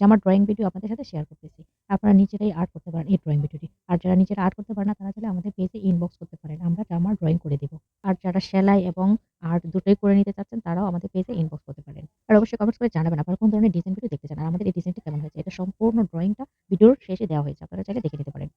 জামার drawing video আপনাদের সাথে শেয়ার করতেছি। আপনারা নিজেরাই আর্ট করতে পারেন এই ড্রয়িং ভিডিওটি। আর যারা নিজেরা আর্ট করতে পারেন না, তারা চাইলে আমাদের পেজে ইনবক্স করতে পারেন। আমরা জামার ড্রয়িং করে দিব। আর যারা সেলাই এবং আর্ট দুটোই করে নিতে চাচ্ছেন, তারাও আমাদের পেজে ইনবক্স করতে পারেন। আর অবশ্যই কমেন্টস করে জানাবেন আপনারা কোন ধরনের ডিজাইন ভিডিও দেখতে চান। আর আমাদের এই ডিজাইনটি কেমন হয়েছে। এটা সম্পূর্ণ ড্রয়িংটা ভিডিওর শেষে দেওয়া হয়েছে। আপনারা চাইলে দেখে নিতে পারেন।